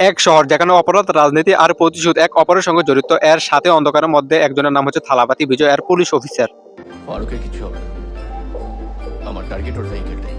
এক শহর, যেখানে অপরাধ, রাজনীতি আর প্রতিশোধ এক অপরের সঙ্গে জড়িত। এর সাথে অন্ধকারের মধ্যে একজনের নাম হচ্ছে থালাপাতি বিজয়, এর পুলিশ অফিসার। ফারুকের কিছু হবে আমার টার্গেট ওর ভেহিকেলটাই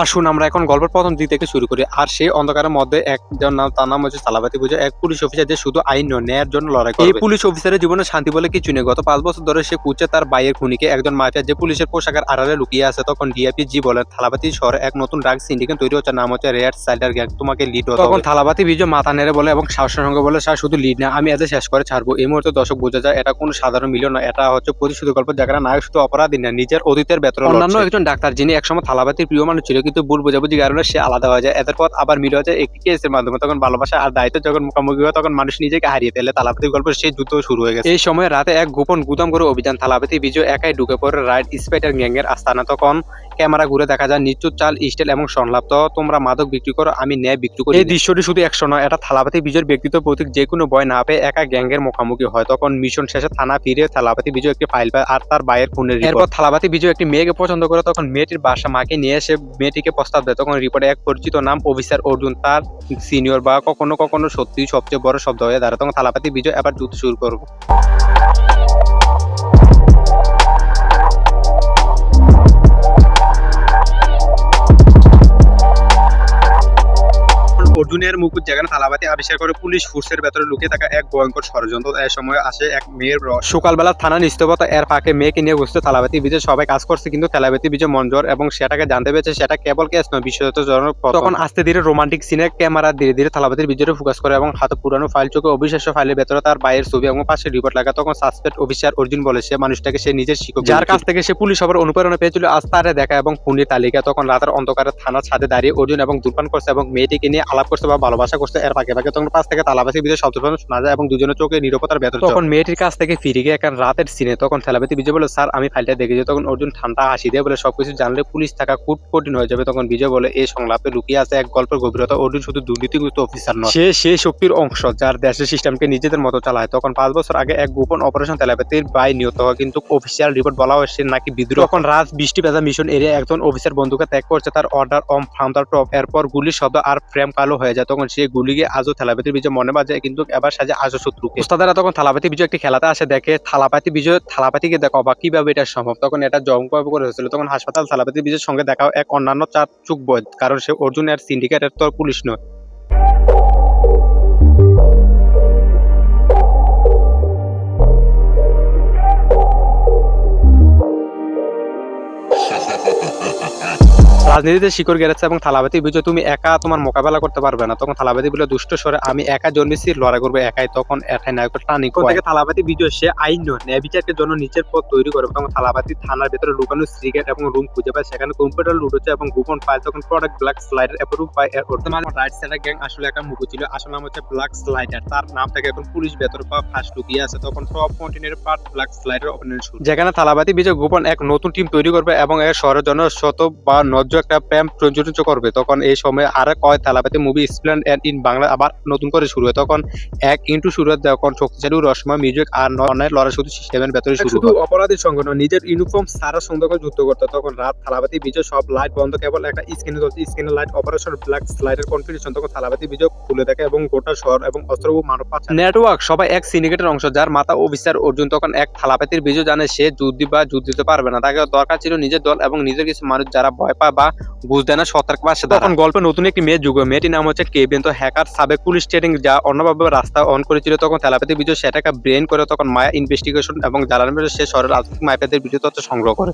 আসুন আমরা এখন গল্পের প্রথম দিক থেকে শুরু করি। আর সেই অন্ধকারের মধ্যে একজন নাম তার নাম হচ্ছে থালাপাতি বিজয় এক পুলিশ অফিসার যে শুধু আইন নয় ন্যায়ের জন্য লড়াই করে এই পুলিশ অফিসারের জীবনে শান্তি বলে কিছু নেই। গত পাঁচ বছর ধরে সে খুঁজছে তার বাইয়ের খুনিকে একজন মাফিয়া যে পুলিশের পোশাকের আড়ালে লুকিয়ে আছে তখন ডিআইপি জি বলেন থালাপাতি শহরে এক নতুন ড্রাগ সিন্ডিকেট তৈরি হচ্ছে। নাম হচ্ছে রেড সাইডার গ্যাং তোমাকে লিড তখন থালাবাতি বিজয় মাথা নেড়ে বলে এবং সাহসের সঙ্গে বলে স্যার শুধু লিড না আমি এদের শেষ করে ছাড়বো। এই মুহূর্তে দর্শক বোঝা যায় এটা কোনো সাধারণ মিলিয়ন না এটা হচ্ছে প্রতিশোধ গল্প। যেখানে নায়ক শুধু অপরাধী না নিজের অতীতের বেতন অন্যান্য একজন ডাক্তার যিনি একসময় থালাবাতির প্রিয় মানুষ ছিল কিন্তু ভুল বোঝাবুঝি কারণে সে আলাদা হয়ে যায়। এদের পথ আবার মিলে হয়ে যায় একটি কেসের মাধ্যমে। তখন ভালোবাসা আর দায়িত্ব যখন মুখোমুখি হয় তখন মানুষ নিজেকে হারিয়ে ফেলে। থালাপাতির গল্প সেই যুদ্ধ শুরু হয়ে গেছে। এই সময় রাতে এক গোপন গুদাম করে অভিযান। থালাপাতি বিজয় একাই ঢুকে পড়ে রাইড স্পাইডার গ্যাংয়ের আস্তানা। তখন ক্যামেরা ঘুরে দেখা যায় নিচুর চাল স্টাইল এবং সংলাপ। তো তোমরা মাদক বিক্রি করো আমি ন্যায় বিক্রি করি। এই দৃশ্যটি শুধু একশো নয় এটা থালাপাতি বিজয়ের ব্যক্তিত্ব প্রতীক যে কোনো ভয় না পেয়ে একা গ্যাংয়ের মুখোমুখি হয়। তখন মিশন শেষে থানা ফিরে থালাপাতি বিজয় একটি ফাইল পায় আর তার বাইয়ের খুনের এরপর থালাপাতি বিজয় একটি মেয়েকে পছন্দ করে। তখন মেয়েটির বাসা মাকে নিয়ে এসে মেয়েটিকে প্রস্তাব দেয়। তখন রিপোর্টে এক পরিচিত নাম অফিসার অর্জুন। তার সিনিয়র বা কখনো কখনো সত্যি সবচেয়ে বড় শব্দ হয়ে দাঁড়ায়। তখন থালাপাতি বিজয় আবার যুদ্ধ শুরু করব। অর্জুনের মুকুট যেখানে থালাবাতি আবিষ্কার করে পুলিশ ফোর্সের ভেতরে লুকিয়ে থাকা এক ভয়ঙ্কর ষড়যন্ত্র এই সময় আসে এক মেয়ের রস। সকালবেলা থানা নিস্তবতা এর ফাঁকে মেয়েকে নিয়ে বসতে থালাবাতি বিজয় সবাই কাজ করছে কিন্তু থালাবাতি বিজয় মঞ্জর এবং সেটাকে জানতে পেরেছে সেটা কেবল কেস নয় বিশ্বজনক তখন আস্তে ধীরে রোমান্টিক সিনে ক্যামেরা ধীরে ধীরে থালাবাতির বিজয়কে ফোকাস করে এবং হাতে পুরানো ফাইল চোখে অবিশ্বাস্য ফাইলের ভেতরে তার বাইরের ছবি এবং পাশে রিপোর্ট লাগা তখন সাসপেক্ট অফিসার অর্জুন বলে সে মানুষটাকে সে নিজের শিক্ষক যার কাছ থেকে সে পুলিশ সবার অনুপ্রেরণা পেয়েছিল আজ তারে দেখা এবং খুনির তালিকা তখন রাতের অন্ধকারে থানার ছাদে দাঁড়িয়ে অর্জুন এবং দুর্পান করছে এবং মেয়েটিকে নিয়ে আলাপ করছে। বা ভালোবাসা করছে এর ফাঁকে ফাঁকে তখন পাশ থেকে তালাবাসি বিজয় শব্দ শোনা যায় এবং দুজনের চোখে নিরবতার ভেতর তখন মেয়েটির কাছ থেকে ফিরে গিয়ে একটা রাতের সিনে তখন থালাবাতি বিজয় বলে স্যার আমি ফাইলটা দেখেছি তখন অর্জুন ঠান্ডা হাসি দিয়ে বলে সবকিছু জানলে পুলিশ থাকা খুব কঠিন হয়ে যাবে। তখন বিজয় বলে এই সংলাপে লুকিয়ে আছে এক গল্পের গভীরতা। অর্জুন শুধু দুর্নীতিগ্রস্ত অফিসার নয় সে সেই শক্তির অংশ যার দেশের সিস্টেমকে নিজেদের মতো চালায়। তখন পাঁচ বছর আগে এক গোপন অপারেশন তেলাপাতির বাই নিহত হয় কিন্তু অফিসিয়াল রিপোর্ট বলা হয় সে নাকি বিদ্রোহ। তখন রাত বৃষ্টি ভেজা মিশন এরিয়া একজন অফিসার বন্ধুকে ত্যাগ করছে। তার অর্ডার অম ফ্রাম দ্য টপ। এরপর গুলির শব্দ আর ফ্রেম কালো হয়ে যায় তখন সে গুলিকে আজও থালাপাতির বিজয় মনে বাজে, কিন্তু এবার সাজে আজও শত্রুকে। উস্তাদারা তখন থালাপাতি বিজয় একটি খেলাতে আসে, দেখে থালাপাতি বিজয় থালাপাতিকে দেখো বা কীভাবে এটা সম্ভব? তখন এটা জমকভাবে করে হয়েছিল। তখন হাসপাতাল থালাপাতি বিজয়ের সঙ্গে দেখাও এক অন্যান্য চার চুক বৈধ, কারণ সে অর্জুন আর সিন্ডিকেটের তো পুলিশ নয়। রাজনীতিতে শিকড় গেড়েছে এবং থালাবাতি বিজয় তুমি একা তোমার মোকাবেলা করতে পারবে না। তখন থালাবাতি বলে দুষ্ট স্বরে আমি একা জন্মেছি লড়াই করব একাই। তখন একাই নায়কের টানি থেকে থালাবাতি বিজয় সে আইন নয় ন্যায় বিচারকের জন্য নিচের পথ তৈরি করে। তখন থালাবাতি থানার ভেতরে লুকানো সিগারেট এবং রুম খুঁজে পায়। সেখানে কম্পিউটার লুট হচ্ছে এবং গোপন পায় তখন প্রোডাক্ট ব্ল্যাক স্লাইডার অ্যাপ্রুভ পায় এর বর্তমান রাইট সাইডার গ্যাং আসলে একটা মুখো ছিল। আসল নাম হচ্ছে ব্ল্যাক স্লাইডার তার নাম থেকে এখন পুলিশ ভেতর বা ফাঁস লুকিয়ে আছে। তখন সব কন্টিনিউর পার্ট ব্ল্যাক স্লাইডার অপারেশন শুরু। যেখানে থালাবাতি বিজয় গোপন এক নতুন টিম তৈরি করবে এবং এর শহরের জন্য শত বা নজ্জ একটা প্রেম প্রযোজ্য করবে তখন এই সময় আর কয় Thalapathy movie explained and in Bangla আবার নতুন করে শুরু হয়। তখন এক ইন্টু শুরু হয় তখন শক্তিশালী রসময় মিউজিক আর ননের লড়াই শুধু সিস্টেমের ভেতরে শুরু শুধু অপরাধীর সঙ্গে নয় নিজের ইউনিফর্ম সারা সুন্দর করে যুদ্ধ করতো তখন রাত থালাপাতি বিজয় সব লাইট বন্ধ কেবল একটা স্ক্রিনে চলছে স্ক্রিনে লাইট অপারেশন ব্ল্যাক স্লাইডের কনফিউশন তখন থালাপাতি বিজয় খুলে দেখে এবং গোটা শহর এবং অস্ত্র ও মানব পাচ্ছে নেটওয়ার্ক সবাই এক সিন্ডিকেটের অংশ যার মাথা অফিসার অর্জুন। তখন এক থালাপাতির বিজয় জানে সে যুদ্ধ বা যুদ্ধ দিতে পারবে না। তাকে দরকার ছিল নিজের দল এবং নিজের কিছু মানুষ যারা ভয় পায় বা বুঝ দেয় না, সতর্ক পাশে তখন গল্পে নতুন একটি মেয়ে যুগ মেয়েটির নাম হচ্ছে কেবিন। তো হ্যাকার সাবেক পুলিশ ট্রেনিং যা অন্যভাবে রাস্তা অন করেছিল, তখন তেলাপাতি বিজয় সেটাকে ব্রেন করে তখন মায়া ইনভেস্টিগেশন এবং জ্বালানি সে শহরের রাজনৈতিক মাইপাদের ভিডিও তথ্য সংগ্রহ করে।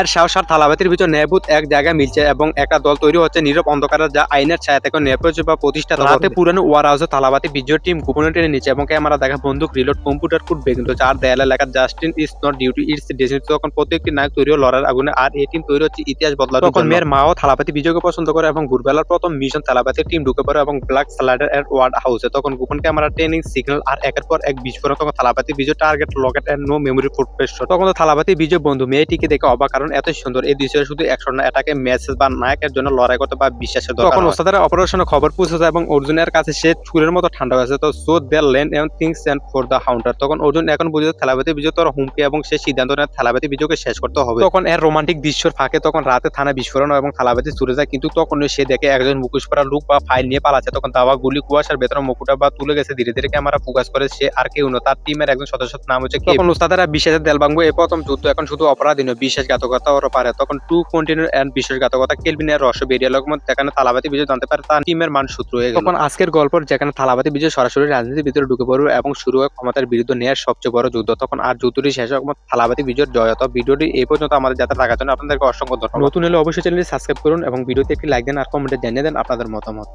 মায়ের সাহস আর থালাবাতির ভিতর ন্যায়ভূত এক জায়গায় মিলছে এবং একটা দল তৈরি হচ্ছে নীরব অন্ধকারে যা আইনের ছায়া থেকে নিরাপদ বা প্রতিষ্ঠা রাতে পুরানো ওয়ার হাউসে থালাবাতি বিজয় টিম গোপনে টেনে নিচ্ছে এবং ক্যামেরা দেখা বন্দুক রিলোড কম্পিউটার কোড বেগিন চার দেয়ালে লেখা justice is not duty it's destiny তখন প্রত্যেকটি নায়ক তৈরি লড়ার আগুনে আর এই টিম তৈরি হচ্ছে ইতিহাস বদলা তখন মেয়ের মাও থালাপাতি বিজয়কে পছন্দ করে এবং ভোরবেলার প্রথম মিশন থালাপাতির টিম ঢুকে পড়ে এবং ব্ল্যাক স্লাইডার এর ওয়ার্ড হাউসে। তখন গোপন ক্যামেরা ট্রেনিং সিগন্যাল আর একের পর এক বিস্ফোরণ তখন Thalapathy Vijay target locked and no memory footprints তখন থালাপাতি বিজয় বন্ধু মেয়েটিকে দেখে অবাক কারণ এত সুন্দর। এই দৃশ্য শুধু একশো না এটাকে মেসেজ বা নায়কের জন্য লড়াই করতে বা বিশ্বাসের দরকার তখন ওস্তাদের অপারেশনের খবর পৌঁছে যায় এবং অর্জুনের কাছে সে চুরের মতো ঠান্ডা হয়েছে তো সো দেয়ার লেন এবং things and for the hunter তখন অর্জুন এখন বুঝে থেলাপতি বিজয় তোর হুমকি এবং সে সিদ্ধান্ত নেয় থেলাপতি বিজয়কে শেষ করতে হবে। তখন এর রোমান্টিক দৃশ্যের ফাঁকে তখন রাতে থানা বিস্ফোরণ এবং থালাবাতি চুরে যায়। কিন্তু তখন সে দেখে একজন মুখোশ পরা লোক বা ফাইল নিয়ে পালাচ্ছে। তখন দাবা গুলি কুয়াশার ভেতরে মুকুটা বা তুলে গেছে। ধীরে ধীরে ক্যামেরা ফোকাস করে সে আর কেউ না তার টিমের একজন সদস্যের নাম হচ্ছে তখন উস্তাদারা বিশেষের দেলবাঙ্গু। এই প্রথম যুদ্ধ এখন শুধু অপরাধী নয় বিশ্বাসঘাতকতা ওর পারে। তখন টু কন্টিনিউ এন্ড বিশ্বাসঘাতকতা কেলভিনের রহস্য বেরিয়ে লোক যেখানে থালাবাতি বিজয় জানতে পারে তার টিমের মান সূত্র হয়ে তখন আজকের গল্প যেখানে থালাবাতি বিজয় সরাসরি রাজনীতির ভিতরে ঢুকে পড়বে এবং শুরু হয় ক্ষমতার বিরুদ্ধে নেওয়ার সবচেয়ে বড় যুদ্ধ। তখন আর যুদ্ধটি শেষ হয় থালাবাতি বিজয়ের জয়ত ভিডিওটি এই পর্যন্ত আমাদের যাতে থাকার জন্য আপনাদেরকে অসংখ্য ধন্যবাদ। নতুন হলে অবশ্যই চ্যানেলটি সাবস্ক্রাইব করুন এবং ভিডিওতে একটি লাইক দেন আর কমেন্টে জানিয়ে দেন আপনাদের মতামত।